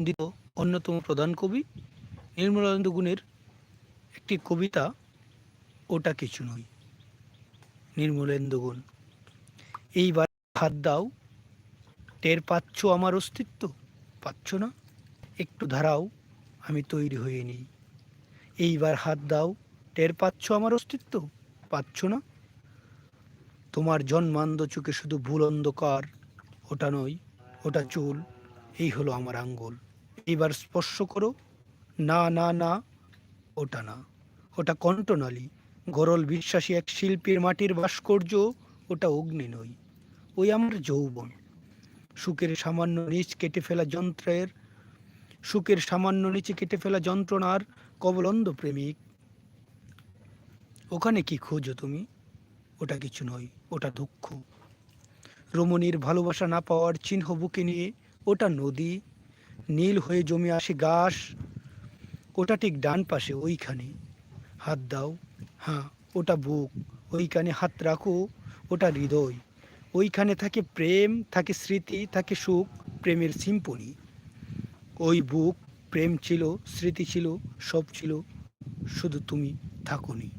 নন্দিত অন্যতম প্রধান কবি নির্মলানন্দ গুণের একটি কবিতা, ওটা কিছু নয় নির্মলেন্দু গুণ। এইবার হাত দাও, টের পাচ্ছ আমার অস্তিত্ব? পাচ্ছ না? একটু ধারাও, আমি তৈরি হয়ে নিই। এইবার হাত দাও, টের পাচ্ছ আমার অস্তিত্ব? পাচ্ছ না? তোমার জন্মান্ধ চোখে শুধু ভুল অন্ধকার। ওটা নয়, ওটা চুল, এই হলো আমার আঙ্গুল। এইবার স্পর্শ করো। না না না, ওটা না। ওটা কণ্ঠনালী, গরল বিশ্বাসী এক শিল্পীর মাটির ভাস্কর্য, ওটা অগ্নি নই, ওই আমার যৌবন। সুখের সামান্য নিচ কেটে ফেলা যন্ত্রের, সুখের সামান্য নিচে কেটে ফেলা যন্ত্রণার কবলন্দ প্রেমিক। ওখানে কি খোঁজো তুমি? ওটা কিছু নয় ওটা দুঃখ। রমণীর ভালোবাসা না পাওয়ার চিহ্ন বুকে নিয়ে, ওটা নদী নীল হয়ে জমে আসে ঘাস ওটা ঠিক ডান পাশে, ওইখানে। হাত দাও। হ্যাঁ ওটা বুক। ওইখানে হাত রাখো, ওটা হৃদয়। ওইখানে থাকে প্রেম, থাকে স্মৃতি, থাকে সুখ, প্রেমের সিম্পনি ওই বুক, প্রেম ছিল, স্মৃতি ছিল, সব ছিল, শুধু তুমি থাকুনি।